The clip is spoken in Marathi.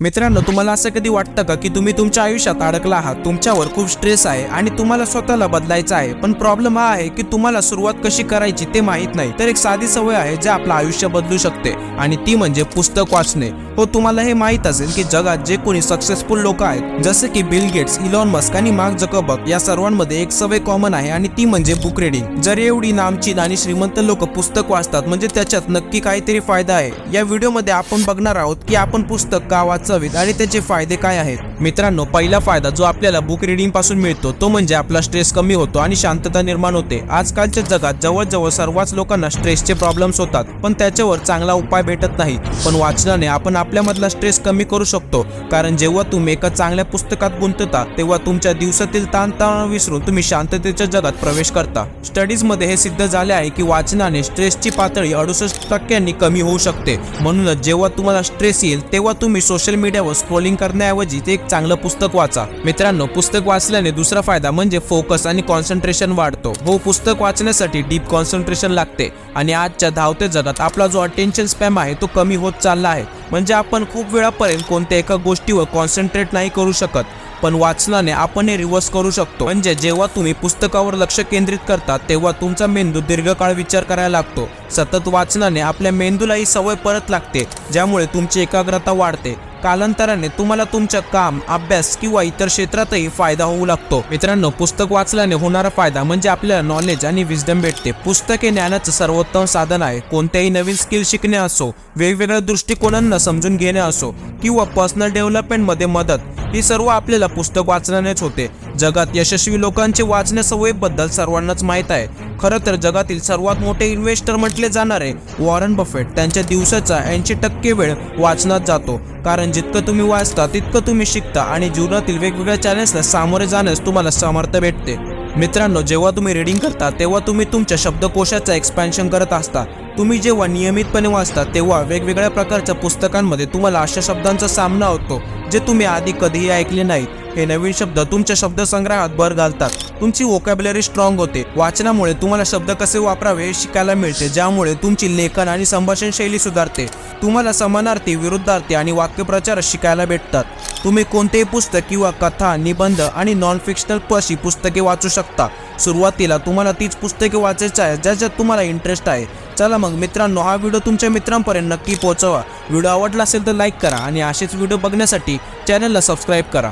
मित्रांनो तुम्हाला असं कधी वाटतं का की तुम्ही तुमच्या आयुष्यात अडकला आहात? तुमच्यावर खूप स्ट्रेस आहे आणि तुम्हाला स्वतःला बदलायचं आहे. पण प्रॉब्लेम हा आहे की तुम्हाला सुरुवात कशी करायची ते माहीत नाही. तर एक साधी सवय आहे जे आपलं आयुष्य बदलू शकते आणि ती म्हणजे पुस्तक वाचणे. हो तुम्हाला हे माहीत असेल की जगात जे कोणी सक्सेसफुल लोक आहेत जसे की बिल गेट्स इलॉन मस्क आणि मार्क जकबक या सर्वांमध्ये एक सवय कॉमन आहे आणि ती म्हणजे बुक रिडिंग जर एवढी नामचीन आणि श्रीमंत लोक पुस्तक वाचतात म्हणजे त्याच्यात नक्की काहीतरी फायदा आहे. या व्हिडिओमध्ये आपण बघणार आहोत की आपण पुस्तक का वाचावीत आणि त्याचे फायदे काय आहेत? मित्रांनो पहिला फायदा जो आपल्याला बुक रिडिंगपासून मिळतो तो म्हणजे आपला स्ट्रेस कमी होतो आणि शांतता निर्माण होते. आजकालच्या जगात जवळजवळ सर्वच लोकांना स्ट्रेसचे प्रॉब्लेम्स होतात पण त्याच्यावर चांगला उपाय भेटत नाही. पण वाचनाने आपण आपल्यामधला स्ट्रेस कमी करू शकतो कारण जेव्हा तुम्ही एका चांगल्या पुस्तकात गुंतता तेव्हा तुमच्या दिवसातील ताणतणाव विसरून तुम्ही शांततेच्या जगात प्रवेश करता. स्टडीजमध्ये हे सिद्ध झाले आहे की वाचनाने स्ट्रेसची पातळी अडुसष्ट टक्क्यांनी कमी होऊ शकते. म्हणूनच जेव्हा तुम्हाला स्ट्रेस येईल तेव्हा तुम्ही सोशल मीडियावर स्क्रोलिंग करण्याऐवजी ते एक चांगलं पुस्तक वाचा. मित्रांनो पुस्तक वाचल्याने दुसरा फायदा म्हणजे फोकस आणि कॉन्सन्ट्रेशन वाढतो. हो पुस्तक वाचण्यासाठी डीप कॉन्सन्ट्रेशन लागते आणि आजच्या धावते जगात आपला जो अटेन्शन स्पॅम आहे तो कमी होत चालला आहे. म्हणजे आपण खूप वेळापर्यंत कोणत्या एका गोष्टीवर कॉन्सन्ट्रेट नाही करू शकत पण वाचनाने आपण हे रिव्हर्स करू शकतो. म्हणजे जेव्हा तुम्ही पुस्तकावर लक्ष केंद्रित करता तेव्हा तुमचा मेंदू दीर्घकाळ विचार करायला लागतो. सतत वाचनाने आपल्या मेंदूला ही सवय परत लागते ज्यामुळे तुमची एकाग्रता वाढते. कालांतराने तुम्हाला तुमच्या काम अभ्यास किंवा इतर क्षेत्रातही फायदा होऊ लागतो. मित्रांनो पुस्तक वाचल्याने होणारा फायदा म्हणजे आपल्याला नॉलेज आणि विजडम भेटते. पुस्तक हे ज्ञानाचं सर्वोत्तम साधन आहे. कोणत्याही नवीन स्किल शिकणे असो वेगवेगळ्या दृष्टिकोनांना समजून घेणे असो किंवा पर्सनल डेव्हलपमेंटमध्ये मदत ही सर्व आपल्याला पुस्तक वाचण्यानेच होते. जगात यशस्वी लोकांचे वाचण्या सवयीबद्दल सर्वांनाच माहीत आहे. खरं तर जगातील सर्वात मोठे इन्व्हेस्टर म्हटले जाणारे वॉरन बफेट त्यांच्या दिवसाचा ऐंशी टक्के वेळ वाचनात जातो. कारण जितकं तुम्ही वाचता तितकं तुम्ही शिकता आणि जीवनातील वेगवेगळ्या चॅलेंजला सामोरे जाण्यास तुम्हाला सामर्थ्य भेटते. मित्रांनो जेव्हा तुम्ही रीडिंग करता तेव्हा तुम्ही तुमच्या शब्दकोशाचं एक्सपॅन्शन करत असता. तुम्ही जेव्हा नियमितपणे वाचता तेव्हा वेगवेगळ्या प्रकारच्या पुस्तकांमध्ये तुम्हाला अशा शब्दांचा सामना होतो जे तुम्ही आधी कधीही ऐकले नाहीत. हे नवीन शब्द तुमच्या शब्दसंग्रहात भर घालतात. तुमची वोकॅबलरी स्ट्रॉंग होते. वाचनामुळे तुम्हाला शब्द कसे वापरावे हे शिकायला मिळते ज्यामुळे तुमची लेखन आणि संभाषण शैली सुधारते. तुम्हाला समानार्थी विरुद्धार्थी आणि वाक्यप्रचार शिकायला भेटतात. तुम्ही कोणतेही पुस्तक किंवा कथा निबंध आणि नॉन फिक्शनल अशी पुस्तके वाचू शकता. सुरुवातीला तुम्हाला तीच पुस्तके वाचायची आहे ज्याच्यात तुम्हाला इंटरेस्ट आहे. चला मग मित्रांनो हा व्हिडिओ तुमच्या मित्रांपर्यंत नक्की पोहोचवा. व्हिडिओ आवडला असेल तर लाईक करा आणि असेच व्हिडिओ बघण्यासाठी चॅनलला सबस्क्राईब करा.